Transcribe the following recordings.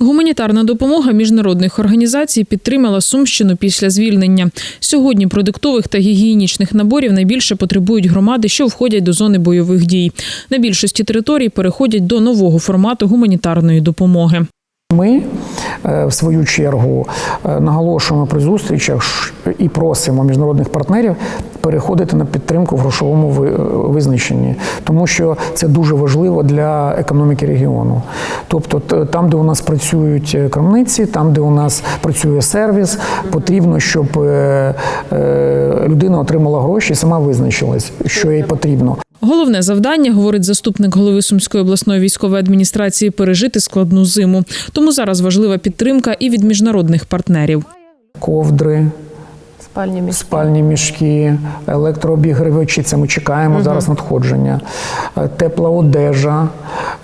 Гуманітарна допомога міжнародних організацій підтримала Сумщину після звільнення. Сьогодні продуктових та гігієнічних наборів найбільше потребують громади, що входять до зони бойових дій. На більшості територій переходять до нового формату гуманітарної допомоги. Ми е, в свою чергу е, наголошуємо при зустрічах і просимо міжнародних партнерів переходити на підтримку в грошовому визначенні, тому що це дуже важливо для економіки регіону. Тобто, там, де у нас працюють е, крамниці, там, де у нас працює сервіс, потрібно, щоб е, е, людина отримала гроші і сама визначилась, що їй потрібно. Головне завдання, говорить заступник голови Сумської обласної військової адміністрації, пережити складну зиму. Тому зараз важлива підтримка і від міжнародних партнерів. Ковдри, Спальні місця. спальні мішки, електрообігрівачі. Це ми чекаємо зараз надходження, Е, тепла одежа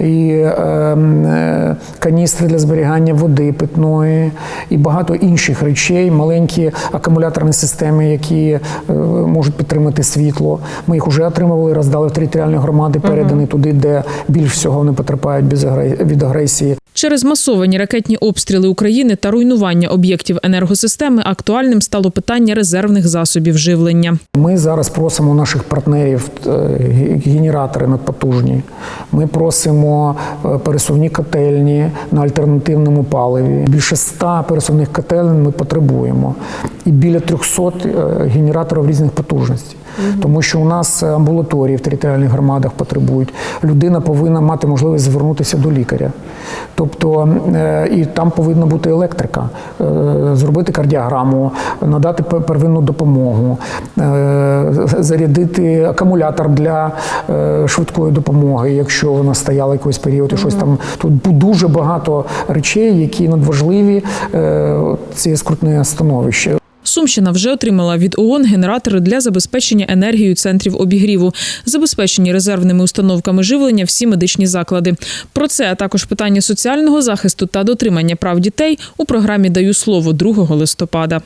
і е, е, каністри для зберігання води питної, і багато інших речей, маленькі акумуляторні системи, які е, можуть підтримати світло. Ми їх вже отримували, роздали в територіальні громади, передані туди, де більш всього вони потерпають від агресії. Через масовані ракетні обстріли України та руйнування об'єктів енергосистеми актуальним стало питання резервних засобів живлення. Ми зараз просимо наших партнерів е, ге- генератори надпотужні. Ми просимо е, пересувні котельні на альтернативному паливі. Більше 100 пересувних котелень ми потребуємо. І біля 300 е, генераторів різних потужностей. Тому що у нас амбулаторії в територіальних громадах потребують. Людина повинна мати можливість звернутися до лікаря. Тобто е, і там повинна бути електрика, е, зробити кардіограму, надати первинну допомогу, е, зарядити акумулятор для е, швидкої допомоги, якщо вона стояла якийсь період, і щось там. Тут дуже багато речей, які надважливі е, ці скрутне становище. Сумщина вже отримала від ООН генератори для забезпечення енергією центрів обігріву, забезпечені резервними установками живлення всі медичні заклади. Про це а також питання соціального захисту та дотримання прав дітей у програмі Даю слово 2 листопада.